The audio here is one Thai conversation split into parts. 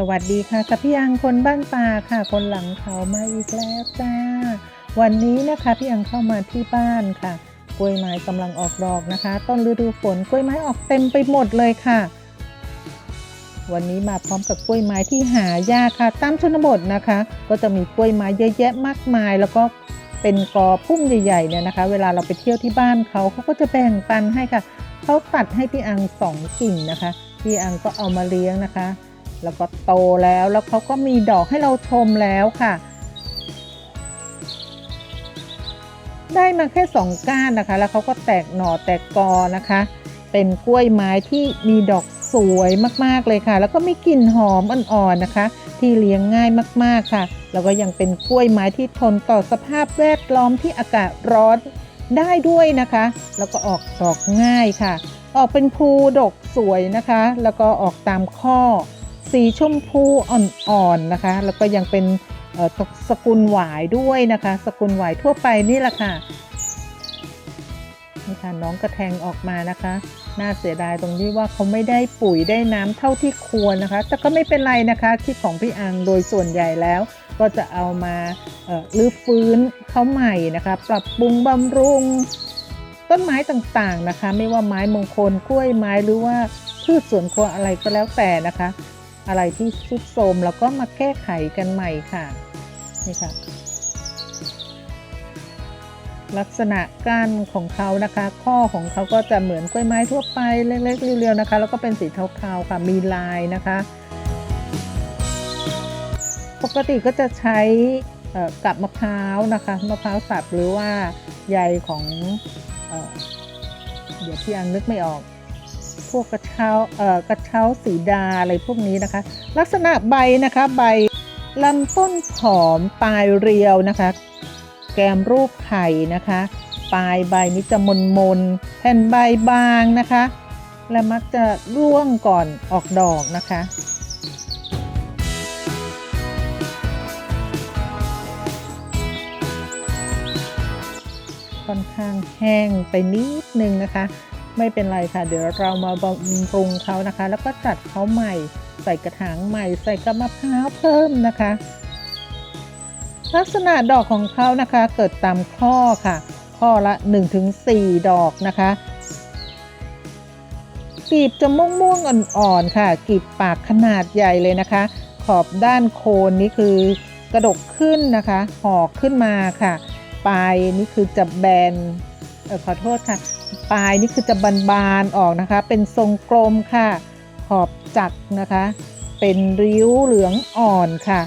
สวัสดีค่ะกับพี่อังคนบ้านป่าค่ะคนหลังเขามาอีกแล้วจ้า วันนี้นะคะพี่อังเข้ามาที่บ้านค่ะ กล้วยไม้กำลังออกดอกนะคะ ต้นฤดูฝนกล้วยไม้ออกเต็มไปหมดเลยค่ะ วันนี้มาพร้อมกับกล้วยไม้ที่หายากค่ะ ตามชนบทนะคะ ก็จะมีกล้วยไม้เยอะแยะมากมาย แล้วก็เป็นกอพุ่มใหญ่ๆเนี่ยนะคะ เวลาเราไปเที่ยวที่บ้านเขาเขาก็จะแบ่งปันให้ค่ะเขาตัดให้พี่อังสองกิ่งนะคะพี่อังก็เอามาเลี้ยงนะคะ แล้วก็โตแล้วแล้วเขาก็มีดอกให้เราชมแล้วค่ะ ได้มาแค่สองก้านนะคะ แล้วเขาก็แตกหน่อแตกกอนะคะ เป็นกล้วยไม้ที่มีดอกสวยมากๆเลยค่ะ แล้วก็มีกลิ่นหอมอ่อนๆนะคะ ที่เลี้ยงง่ายมากๆค่ะ แล้วก็ยังเป็นกล้วยไม้ที่ทนต่อสภาพแวดล้อมที่อากาศร้อนได้ด้วยนะคะ แล้วก็ออกดอกง่ายค่ะ ออกเป็นภูดกสวยนะคะ แล้วก็ออกตามข้อ สีชมพูอ่อนๆนะคะ แล้วก็ยังเป็นสกุลหวายด้วยนะคะ สกุลหวายทั่วไปนี่แหละค่ะนี่ค่ะน้องกระแทงออกมานะคะ น่าเสียดายตรงที่ว่าเขาไม่ได้ปุ๋ยได้น้ำเท่าที่ควรนะคะ แต่ก็ไม่เป็นไรนะคะที่ของพี่อังโดยส่วนใหญ่แล้ว ก็จะเอามาเอ่อรื้อฟื้นเขาใหม่นะคะ ปรับปรุงบำรุง ต้นไม้ต่างๆนะคะ ไม่ว่าไม้มงคลกล้วยไม้หรือว่าพืชสวนครัวอะไรก็แล้วแต่นะคะ อะไรที่ทุดโทรมเราก็มาแก้ไขกันใหม่ค่ะนี่ค่ะ ลักษณะก้านของเขานะคะ ข้อของเขาก็จะเหมือนกล้วยไม้ทั่วไปเล็กๆเรียวๆนะคะ แล้วก็เป็นสีเทาๆค่ะมีลายนะคะ ปกติก็จะใช้กับมะพร้าวนะคะมะพร้าวสับหรือว่าใยของเอเดี๋ยวพี่อังนึกไม่ออก พวกกระเช้าเอ่อกระเช้าสีดาอะไรพวกนี้นะคะ ลักษณะใบนะคะใบลำต้นผอมปลายเรียวนะคะ แกมรูปไข่นะคะ ปลายใบนี้จะมนมนๆแผ่นใบบางนะคะ และมักจะร่วงก่อนออกดอกนะคะค่อนข้างแห้งไปนิดนึงนะคะ ไม่เป็นไรค่ะ เดี๋ยวเรามาบำรุงเขานะคะ แล้วก็จัดเขาใหม่ ใส่กระถางใหม่ ใส่กระมะพร้าวเพิ่มนะคะ ลักษณะดอกของเขานะคะเกิดตามข้อค่ะ ข้อละ 1-4 ดอกนะคะกลีบจะม่วงม่วงอ่อนๆค่ะกลีบปากขนาดใหญ่เลยนะคะ ขอบด้านโคนนี้คือกระดกขึ้นนะคะห่อขึ้นมาค่ะ ปลายนี่คือจะแบนเออขอโทษค่ะ ปลายนี่คือจะบานๆออกนะคะ เป็นทรงกลมค่ะ ขอบจักนะคะ เป็นริ้วเหลืองอ่อนค่ะ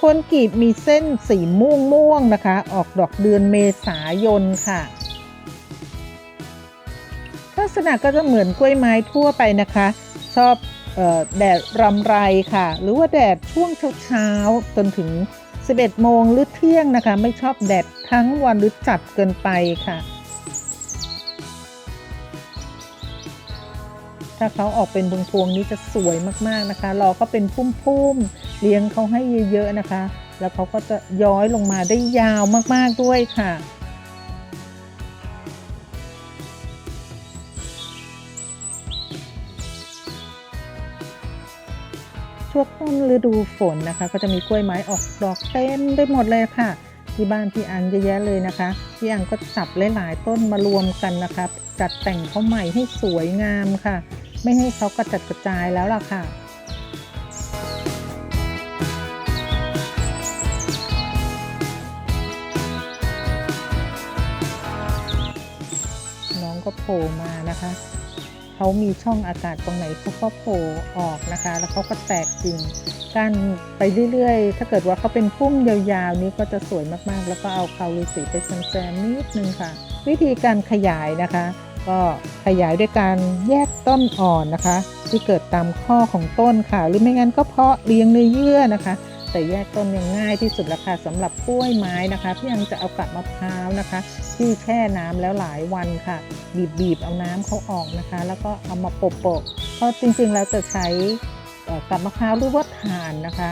คนกีบมีเส้นสีม่วงม่วงนะคะ ออกดอกเดือนเมษายนค่ะ ลักษณะก็จะเหมือนกล้วยไม้ทั่วไปนะคะ ชอบออแดดรำไรค่ะ หรือว่าแดดช่วงเช้าๆจนถึง 11 โมงหรือเที่ยงนะคะ ไม่ชอบแดดทั้งวันหรือจัดเกินไปค่ะ ถ้าเขาออกเป็นพวงพวงๆนี้จะสวยมากๆนะคะรอเขาเป็นพุ่มๆเลี้ยงเขาให้เยอะๆนะคะ แล้วเขาก็จะย้อยลงมาได้ยาวมากๆด้วยค่ะช่วงต้นฤดูฝนนะคะ ก็จะมีกล้วยไม้ออกดอกเต็มไปหมดเลยค่ะ ที่บ้านพี่อังเยอะแยะเลยนะคะพี่อังก็จับหลายๆต้นมารวมกันนะคะ จัดแต่งเขาใหม่ให้สวยงามค่ะ ไม่ให้เขากระจัดกระจายแล้วล่ะค่ะน้องก็โผล่มานะคะ เขามีช่องอากาศตรงไหนเขาก็โผล่ออกนะคะ แล้วเขาก็แตกกิ่งกั้นไปเรื่อยๆ ถ้าเกิดว่าเขาเป็นพุ่มยาวๆ นี้ก็จะสวยมากๆ แล้วก็เอาคาลิสีไปแซมๆนิดนึงค่ะ วิธีการขยายนะคะ ก็ขยายด้วยการแยกต้นอ่อนนะคะ ที่เกิดตามข้อของต้นค่ะ หรือไม่งั้นก็เพาะเลี้ยงเนื้อเยื่อนะคะ แต่แยกต้นยังง่ายที่สุดแล้วค่ะสำหรับกล้วยไม้นะคะที่ยังจะเอากับมะพร้าวนะคะ ที่แช่น้ำแล้วหลายวันค่ะ บีบๆเอาน้ำเขาออกนะคะ แล้วก็เอามาโปะๆเพราะจริงๆแล้วจะใช้กับมะพร้าวหรือว่าถ่านนะคะ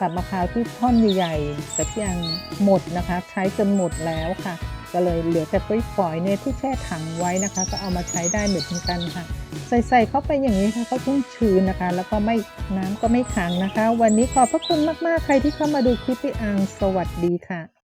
กับมะพร้าวที่ท่อนใหญ่ๆแต่ที่ยังหมดนะคะ ใช้จนหมดแล้วค่ะ ก็เลยเหลือแต่ฝอยเนี่ยที่แช่ถังไว้นะคะ ก็เอามาใช้ได้เหมือนกันค่ะ ใส่ใส่เข้าไปอย่างนี้ค่ะก็ชุ่มชื้นนะคะ แล้วก็ไม่น้ำก็ไม่ขังนะคะ วันนี้ขอบพระคุณมากๆใครที่เข้ามาดูคลิปพี่อังสวัสดีค่ะ